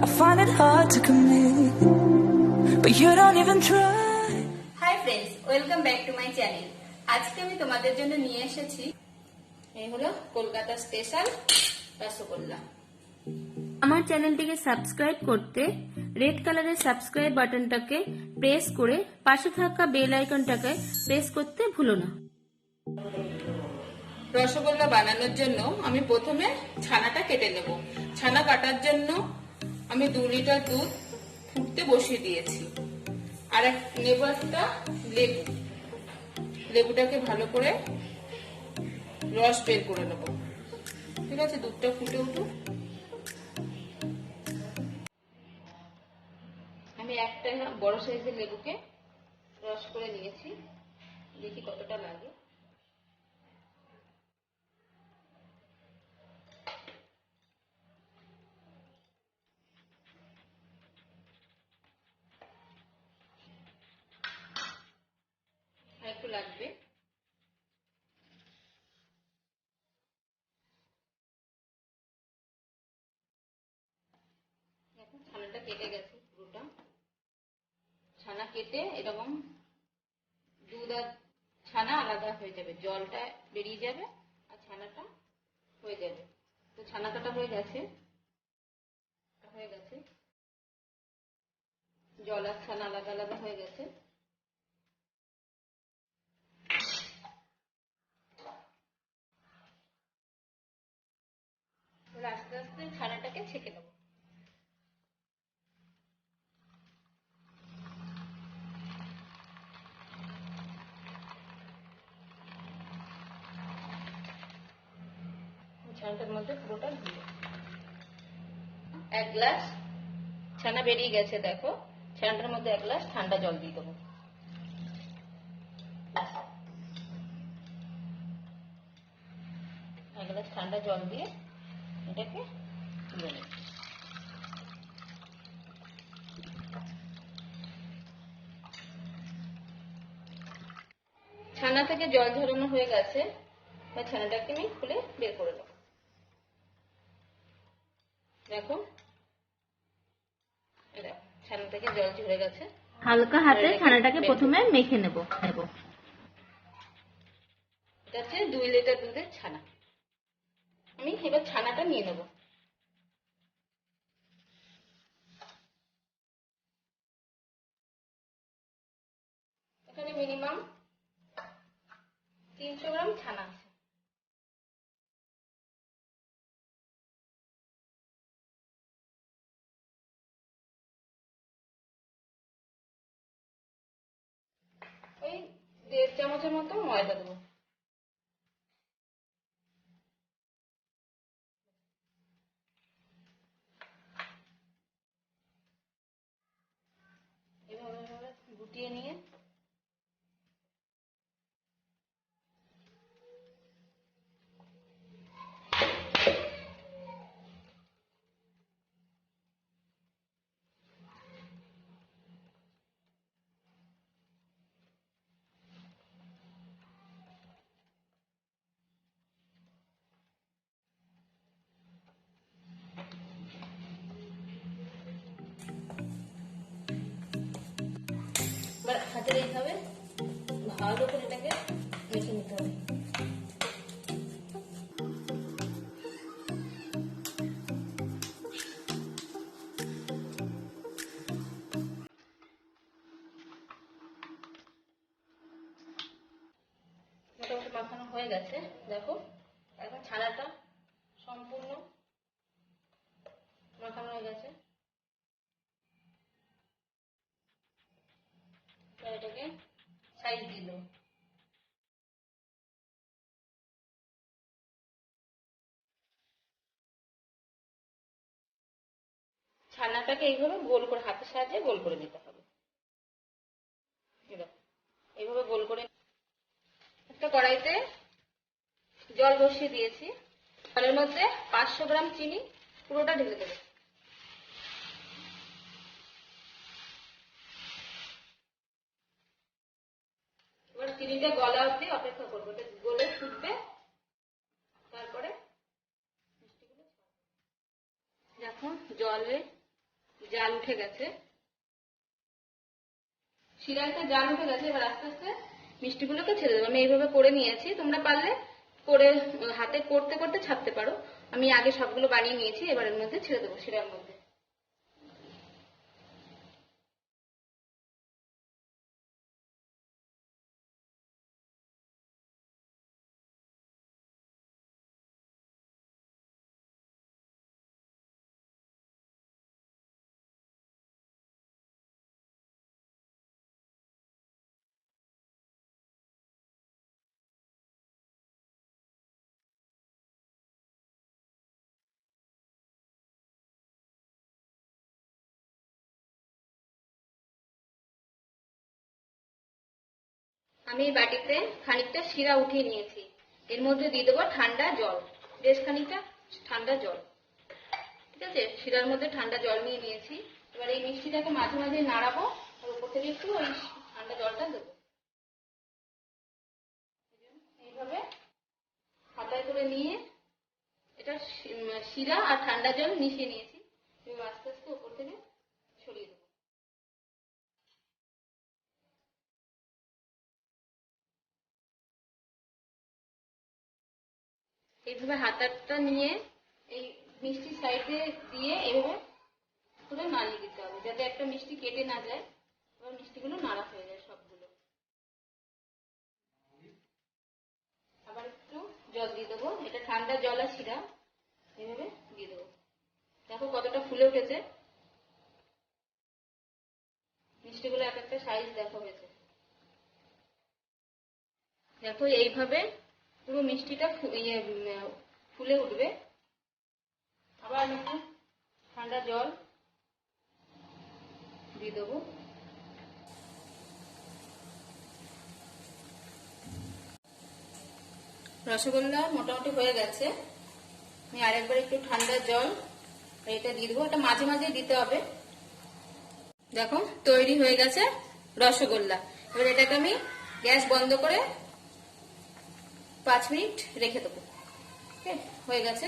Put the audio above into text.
I find it hard to commit, but you don't even try. Hi friends welcome back to my channel আজকে আমি তোমাদের জন্য নিয়ে এসেছি এই হলো কলকাতা স্পেশাল রসগোল্লা। আমার চ্যানেলটিকে সাবস্ক্রাইব করতে রেড কালারের সাবস্ক্রাইব বাটনটাকে প্রেস করে পাশে থাকা বেল আইকনটাকে প্রেস করতে ভুলো না। রসগোল্লা বানানোর জন্য আমি প্রথমে ছানাটা কেটে নেব। ছানা কাটার জন্য আমি দু লিটার দুধ ফুটতে বসিয়ে দিয়েছি। আর এক, নেব একটা লেবু। লেবুটাকে ভালো করে রস বের করে নেব। ঠিক আছে? দুধটা ফুটে উঠুক। আমি একটা বড় সাইজের লেবুকে রস করে নিয়েছি। দেখি কতটা লাগে। লাগবে। ছানাটা কেটে গেছে পুরোটা। ছানা কেটে এরকম দুধ আর ছানা আলাদা হয়ে যাবে। জলটা বেরিয়ে যাবে আর ছানাটা হয়ে যাবে। তো ছানা কাটা হয়ে গেছে। হয়ে গেছে। জল আর ছানা আলাদা আলাদা হয়ে গেছে এবার আস্তে ছানাটাকে ছেঁকে নেব। ছানাটার মধ্যে পুরোটা দিয়ে এক গ্লাস ছানা বেরিয়ে গেছে, দেখো। ছানাটার মধ্যে এক গ্লাস ঠান্ডা জল দিয়ে দেবো। এক গ্লাস ঠান্ডা জল দিয়ে এটাকে তুলে নেব। ছানা থেকে জল ঝরানো হয়ে গেছে এবার ছানাটাকে আমি খুলে বের করে নেব। দেখো ছানা থেকে জল ঝরে গেছে। হালকা হাতে ছানাটাকে প্রথমে মেখে নেব নেব এটা হচ্ছে দুই লিটার দুধের ছানা। আমি এবার ছানাটা নিয়ে নেব। এখানে মিনিমাম তিনশো গ্রাম ছানা আছে। ওই দেড় চামচের মতো ময়দা দেবো। এইভাবে ভালো করে এটাকে মেখে নিতে হবে। মাখানো হয়ে গেছে। দেখো এখন ছানাটা সম্পূর্ণ মাখানো হয়ে গেছে এবার এটাকে সাইজ দিল ছানাটাকে এইভাবে গোল করে, হাতের সাহায্যে গোল করে নিতে হবে। এইভাবে গোল করে একটা কড়াইতে জল বসিয়ে দিয়েছি। জলের মধ্যে পাঁচশো গ্রাম চিনি, পুরোটা ঢেলে দেবো এবার চিনিটা গলা অবধি অপেক্ষা করব এটা গলে ফুটবে তারপরে মিষ্টিগুলো ছাড়বো। দেখো জলে জাল উঠে গেছে। শিরাতে জাল উঠে গেছে, এবার আস্তে আস্তে মিষ্টিগুলোকে ছেড়ে দেবো। আমি এইভাবে করে নিয়েছি। তোমরা পারলে করে, হাতে করতে করতে ছাড়তে পারো। আমি আগে সবগুলো বানিয়ে নিয়েছি, এবার এর মধ্যে ছেড়ে দেবো শিরার মধ্যে। আমি বাটিতে খানিকটা শিরা উঠিয়ে নিয়েছি। এর মধ্যে দিয়ে দেবো ঠান্ডা জল। বেশ খানিকটা ঠান্ডা জল। ঠিক আছে? শিরার মধ্যে ঠান্ডা জল নিয়ে নিয়েছি। এবার এই মিষ্টিটাকে মাঝে মাঝে নাড়াবো। আর উপর থেকে একটু ওই ঠান্ডা জলটা দেবো। এইভাবে হাতায় করে নিয়ে এটা শিরা আর ঠান্ডা জল মিশিয়ে নিয়েছি। আস্তে আস্তে উপর থেকে এইভাবে হাতাটা নিয়ে এই মিষ্টি সাইডে দিয়ে এইভাবে করে নাড়িয়ে দিতে হবে, যাতে একটা মিষ্টি কেটে না যায় এবার মিষ্টিগুলো নাড়া হয়ে যায় সবগুলো। আবার একটু জল দিয়ে দেবো। এটা ঠান্ডা জল আর শিরা এইভাবে দিয়ে দেবো। দেখো কতটা ফুলে উঠেছে। মিষ্টিগুলো এক একটা সাইজ দেখো হয়েছে। দেখো এইভাবে পুরো মিষ্টিটা ইয়ে ফুলে উঠবে। আবার আমি একটু ঠান্ডা জল দিয়ে দেবো। রসগোল্লা মোটামুটি হয়ে গেছে। আমি আরেকবার একটু ঠান্ডা জল এটা দিয়ে দেবো। এটা মাঝে মাঝে দিতে হবে। দেখো, তৈরি হয়ে গেছে রসগোল্লা। এবার এটাকে আমি গ্যাস বন্ধ করে পাঁচ মিনিট রেখে দেবো আছে? হয়ে গেছে